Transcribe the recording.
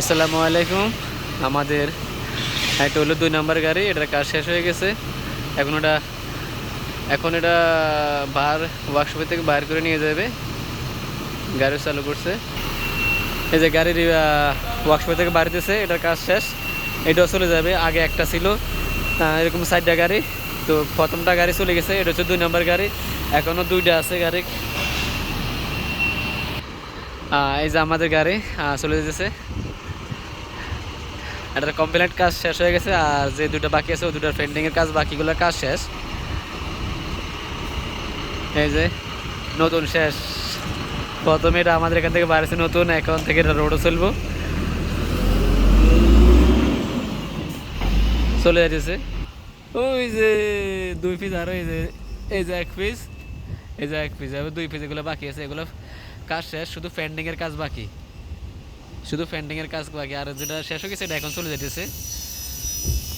আসসালামু আলাইকুম। আমাদের এটা হলো দুই নাম্বার গাড়ি, এটার কাজ শেষ হয়ে গেছে। এখন ওটা, এখন এটা বার ওয়ার্কশপের থেকে বাইর করে নিয়ে যাবে। গাড়ি চালু করছে। এই যে গাড়ির ওয়ার্কশপের থেকে বাড়িতেছে এটার কাজ শেষ। এটাও চলে যাবে, আগে একটা ছিল। এরকম সাইডটা গাড়ি। তো প্রথমটা গাড়ি চলে গেছে, এটা হচ্ছে দুই নাম্বার গাড়ি। এখনও দুইটা আছে গাড়ি। এই যে আমাদের গাড়ি চলে যেতেছে। এটার কমপ্লিট কাজ শেষ হয়ে গেছে, আর যে দুটো বাকি আছে ওই দুটার পেন্টিংয়ের কাজ, বাকিগুলোর কাজ শেষ। এই যে, নতুন শেষ। প্রথমে এটা আমাদের এখান থেকে বাড়ছে নতুন, এখন থেকে এটা রোডও চলবো। চলে যাচ্ছে ওই যে, দুই পিস আর এই যে এই যে এক পিস এই যে এক পিস দুই পিস এগুলো বাকি আছে, এগুলো কাজ শেষ, শুধু পেন্ডিংয়ের কাজ বাকি। শুধু পেন্ডিংয়ের কাজ বাকি আর যেটা শেষ হয়ে গেছে এটা এখন চলে যেতেছে